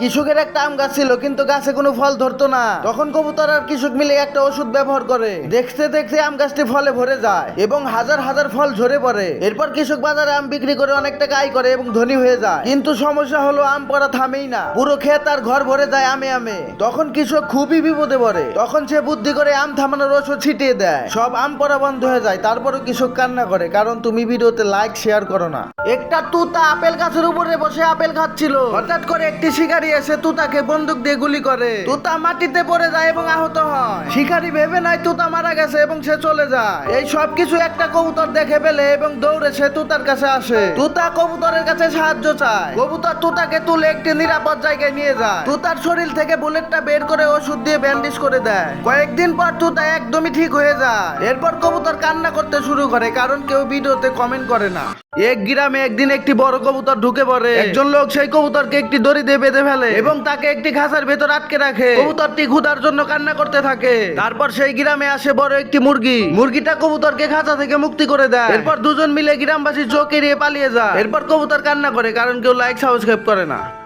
কৃষকের একটা আম গাছ ছিল, কিন্তু গাছে কোনো ফল ধরতো না। তখন কবুতর আর কৃষক মিলে একটা ওষুধ ব্যবহার করে। দেখতে দেখতে আম গাছটি ফলে ভরে যায় এবং হাজার হাজার ফল ঝরে পড়ে। এরপর কৃষক বাজারে আম বিক্রি করে অনেক টাকা আয় করে এবং ধনী হয়ে যায়। কিন্তু সমস্যা হলো, আম পড়া থামেই না। পুরো ক্ষেত আর ঘর ভরে যায় আমে আমে। তখন কৃষক খুবই বিপদে পড়ে। তখন সে বুদ্ধি করে আম থামানোর ওষুধ ছিটিয়ে দেয়। সব আম পড়া বন্ধ হয়ে যায়। তারপরও কৃষক কান্না করে, কারণ তুমি ভিডিওতে লাইক শেয়ার করো না। একটা তুতা আপেল গাছের উপরে বসে আপেল খাচ্ছিল। হঠাৎ করে একটি শিকারী এসে তুতাকে বন্দুক দিয়ে গুলি করে। তুতা মাটিতে পড়ে যায় এবং আহত হয়। শিকারী ভেবে নাই তুতা মারা গেছে এবং সে চলে যায়। এই সব কিছু একটা কবুতর দেখে ফেলে এবং দৌড়ে সে তুতার কাছে আসে। তুতা কবুতরের কাছে সাহায্য চায়। কবুতর তুতাকে তুলে একটি নিরাপদ জায়গায় নিয়ে যায়। তুতার শরীর থেকে বুলেটটা বের করে ওষুধ দিয়ে ব্যান্ডেজ করে দেয়। কয়েকদিন পর তুতা একদমই ঠিক হয়ে যায়। এরপর কবুতর কান্না করতে শুরু করে, কারণ কেউ ভিডিওতে কমেন্ট করে না। এক গ্রামে একদিন একটি বড় কবুতর ঢুকে পড়ে। একজন লোক সেই কবুতরকে একটি দড়ি দিয়ে বেঁধে ফেলে এবং তাকে একটি খাঁচার ভেতর আটকে রাখে। কবুতরটি ক্ষুধার জন্য কান্না করতে থাকে। তারপর সেই গ্রামে আসে বড় একটি মুরগি। মুরগিটা কবুতরকে খাঁচা থেকে মুক্তি করে দেয়। এরপর দুজন মিলে গ্রামবাসী চোখ এড়িয়ে পালিয়ে যায়। এরপর কবুতর কান্না করে কারণ কেউ লাইক, সাবস্ক্রাইব করে না।